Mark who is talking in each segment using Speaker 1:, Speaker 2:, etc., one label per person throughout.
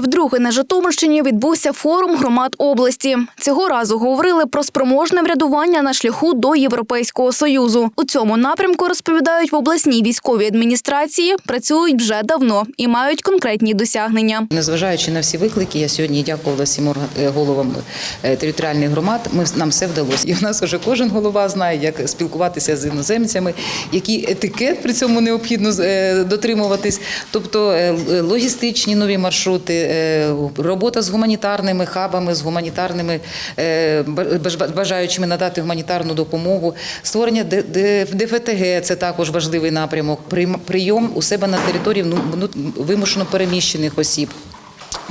Speaker 1: Вдруге на Житомирщині відбувся форум громад області. Цього разу говорили про спроможне врядування на шляху до Європейського союзу. У цьому напрямку розповідають в обласній військовій адміністрації. Працюють вже давно і мають конкретні досягнення.
Speaker 2: Незважаючи на всі виклики, я сьогодні дякувала всім е, головам е, територіальних громад. Ми нам все вдалося. І в нас вже кожен голова знає, як спілкуватися з іноземцями, який етикет при цьому необхідно е, дотримуватись. Тобто логістичні нові маршрути, робота з гуманітарними хабами, з гуманітарними е, бажаючими надати гуманітарну допомогу, створення ДФТГ це також важливий напрямок. Прийом у себе на території вимушено переміщених осіб.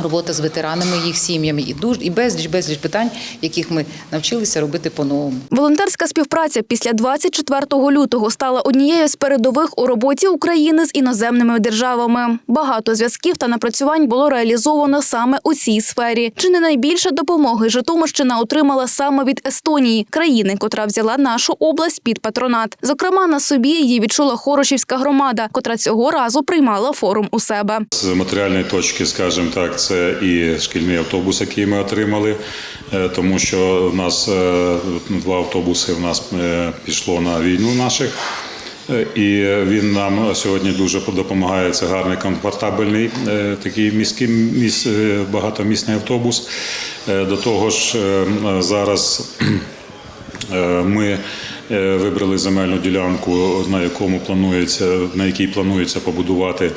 Speaker 2: Робота з ветеранами, їх сім'ями і дуж і безліч безліч питань, яких ми навчилися робити по-новому.
Speaker 1: Волонтерська співпраця після 24 лютого стала однією з передових у роботі України з іноземними державами. Багато зв'язків та напрацювань було реалізовано саме у цій сфері. Чи не найбільше допомоги Житомирщина отримала саме від Естонії, країни, котра взяла нашу область під патронат. Зокрема, на собі її відчула Хорошівська громада, котра цього разу приймала форум у себе.
Speaker 3: З матеріальної точки, скажімо так, це і шкільний автобус, який ми отримали, е, тому що в нас е, два автобуси в нас е, пішло на війну наших. І він нам сьогодні дуже допомагає. Це гарний, комфортабельний такий міський міс, багатомісний автобус. До того ж, зараз Ми вибрали земельну ділянку, на якому планується, на якій планується побудувати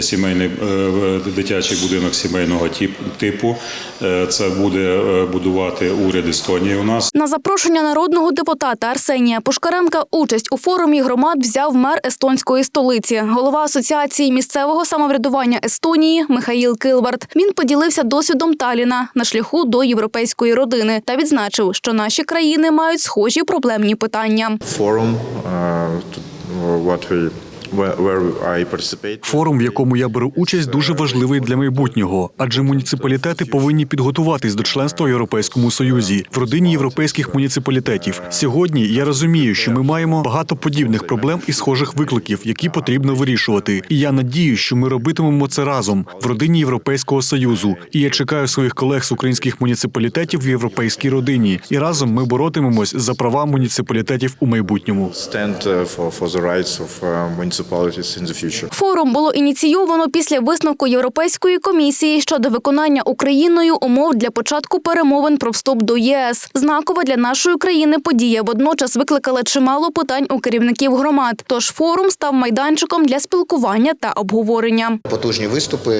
Speaker 3: сімейний е, дитячий будинок сімейного типу. Е, Це буде е, будувати уряд Естонії. У нас
Speaker 1: На запрошення народного депутата Арсенія Пушкаренка участь у форумі громад взяв мер естонської столиці, голова асоціації місцевого самоврядування Естонії Михаїл Килбарт. Він поділився досвідом Таліна на шляху до європейської родини та відзначив, що наші країни мають схожі проблемні питання.
Speaker 4: forum uh, what we
Speaker 5: Форум, в якому я беру участь, дуже важливий для майбутнього, адже муніципалітети повинні підготуватись до членства в Європейському Союзі в родині європейських муніципалітетів. Сьогодні я розумію, що ми маємо багато подібних проблем і схожих викликів, які потрібно вирішувати. І я надію, що ми робитимемо це разом в родині Європейського союзу. І я чекаю своїх колег з українських муніципалітетів в європейській родині. І разом ми боротимемось за права муніципалітетів у майбутньому.
Speaker 4: Municipalities in the future.
Speaker 1: Форум було ініційовано після висновку Європейської комісії щодо виконання Україною умов для початку перемовин про вступ до ЄС. Знакова для нашої країни подія водночас викликала чимало питань у керівників громад. Тож форум став майданчиком для спілкування та обговорення.
Speaker 6: Потужні виступи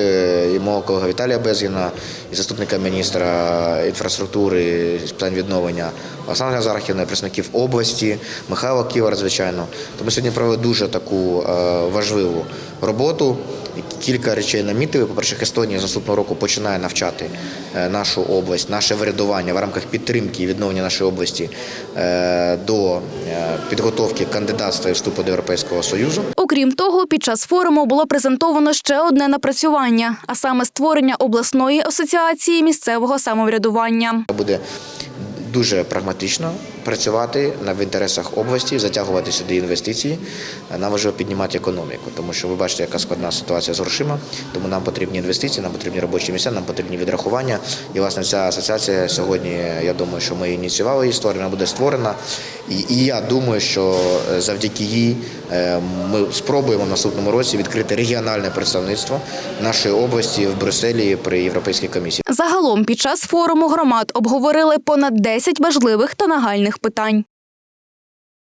Speaker 6: і мого колега Віталія Безгіна, і заступника міністра інфраструктури з питань відновлення Олександра Зарахівна, і представників області, Михайла Ківар, звичайно. То ми сьогодні провели дуже таку е, важливу роботу. Кілька речей намітили. По-перше, Естонія з наступного року починає навчати е, нашу область, наше врядування в рамках підтримки і відновлення нашої області е, до підготовки кандидатства і вступу до Європейського Союзу.
Speaker 1: Окрім того, під час форуму було презентовано ще одне напрацювання, а саме створення обласної асоціації місцевого самоврядування.
Speaker 6: буде дуже прагматично працювати в інтересах області, затягувати сюди інвестиції. Нам важливо піднімати економіку, тому що ви бачите, яка складна ситуація з грошима. Тому нам потрібні інвестиції, нам потрібні робочі місця, нам потрібні відрахування. І власне ця асоціація сьогодні, я думаю, що ми ініціювали її створення, буде створена. І, я думаю, що е, завдяки їй е, ми спробуємо в наступному році відкрити регіональне представництво нашої області в Брюсселі при Європейській комісії.
Speaker 1: Загалом під час форуму громад обговорили понад 10 важливих та нагальних питань.